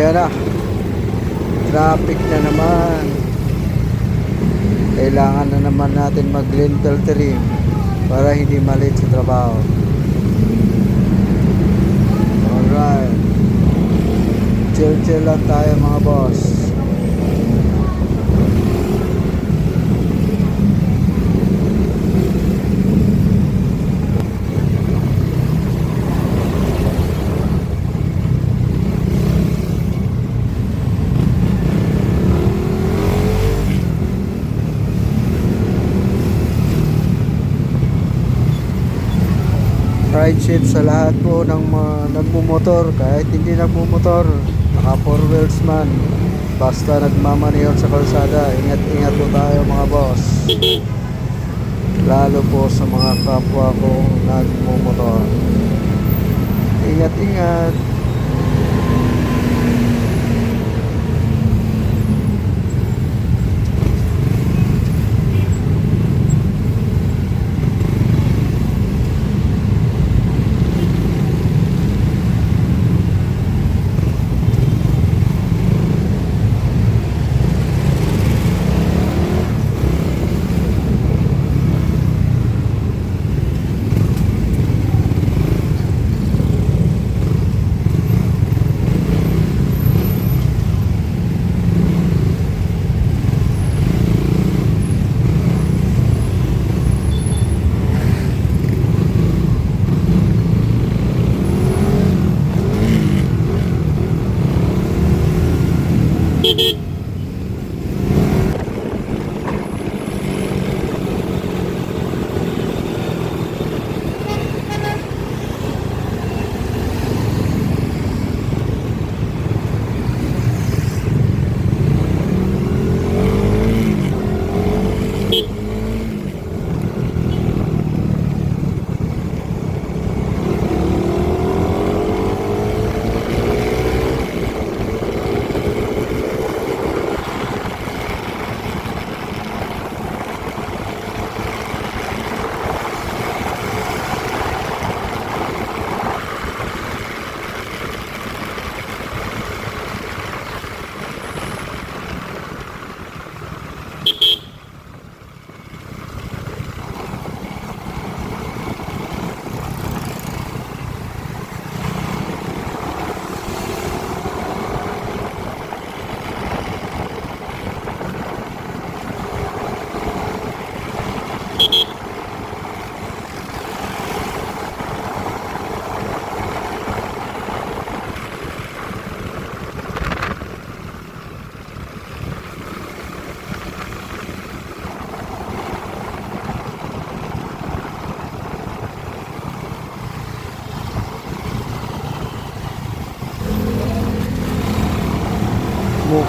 Ayan na. Traffic na naman. Kailangan na naman natin mag-lintel trim para hindi malit sa trabaho. Alright. Chill-chill lang tayo mga boss. Ride sheet sa lahat po ng mga nagmumotor kahit hindi nagmumotor naka four wheels man basta nagmamaneho sa kalsada ingat ingat po tayo mga boss. Lalo po sa mga kapwa kong nagmumotor. Ingat ingat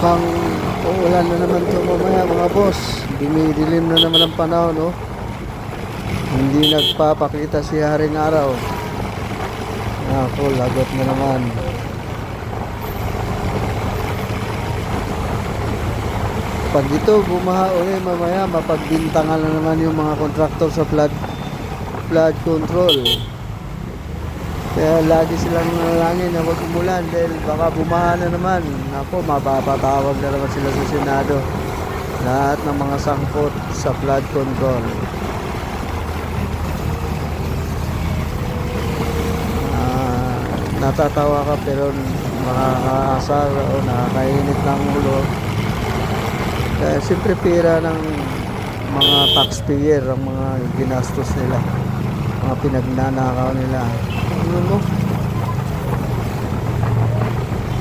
Mukhang uulan na naman ito mamaya mga boss. Dumidilim na naman ang panahon, no? Hindi nagpapakita si Haring Araw. Ako, lagot na naman. Pag ito bumaha uli mamaya, mapagbintangan na naman yung mga kontraktor sa flood, flood control. Kaya lagi silang nanalangin na huwag umulan dahil baka bumaha na naman. Ako, mapapatawag na naman sila sa Senado. Lahat ng mga sangkot sa flood control. Ah, natatawa ka pero nakakaasar o nakakainit ng ulo. Kaya siyempre pira ng mga taxpayer ang mga ginastos nila. Mga pinagnanakaw nila. Ano mo?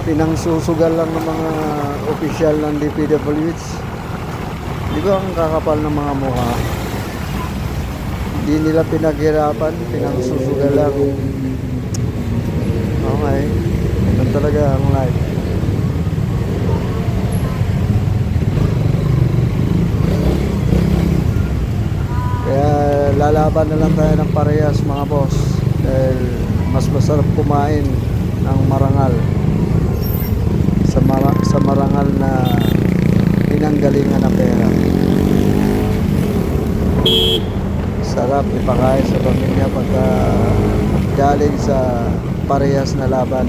Pinangsusugal lang ng mga opisyal ng DPWH. Di ba ang kakapal ng mga mukha? Hindi nila pinaghirapan, pinangsusugal lang. Okay. Ganun talaga ang life. Kaya lalaban na lang tayo ng parehas mga boss. Dahil mas masarap kumain ng marangal. Sa, mara, sa marangal na pinanggalingan na pera. Sarap ipakain sa pamilya pagka galing sa parehas na laban.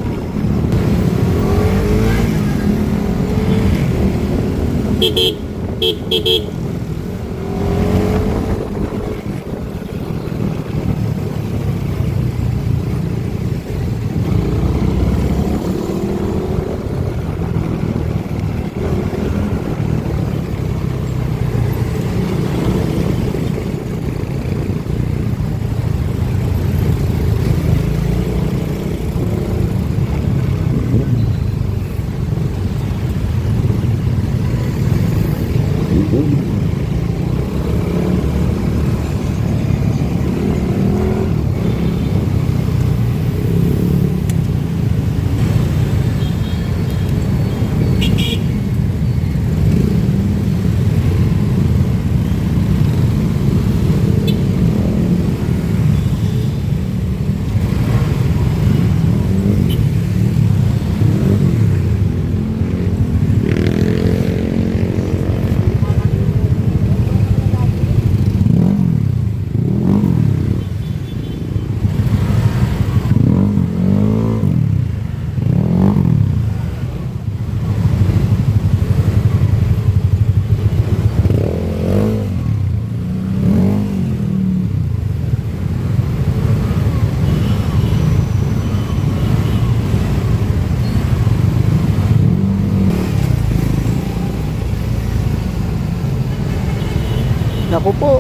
Naku po,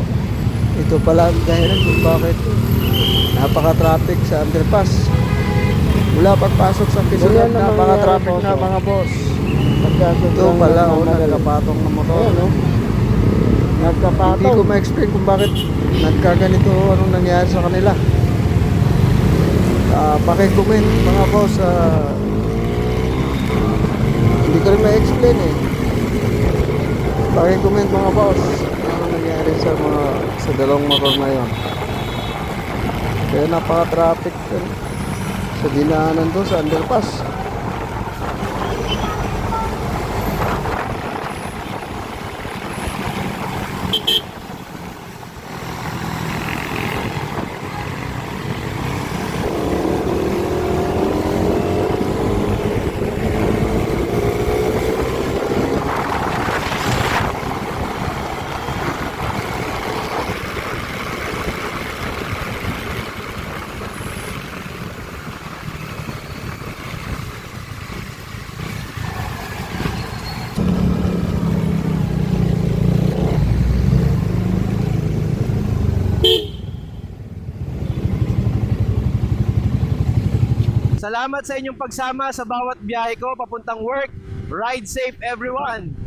ito pala ang dahilan kung bakit napaka-traffic sa underpass. Mula pagpasok sa Quezon, napaka-traffic na mga boss. Ito pala, oh, nagkapatong ng motor. Ayan, oh. Hindi Nagkapataw. ko ma-explain kung bakit nagkaganito, anong nangyari sa kanila. Uh, pakicomment mga boss. ah, hindi ko rin ma-explain eh. Pakicomment mga boss. Anong nangyari sa mga sa dalawang motor na yon. Kaya napaka-traffic eh, sa dinaanan to sa underpass. Salamat sa inyong pagsama sa bawat biyahe ko papuntang work. Ride safe everyone!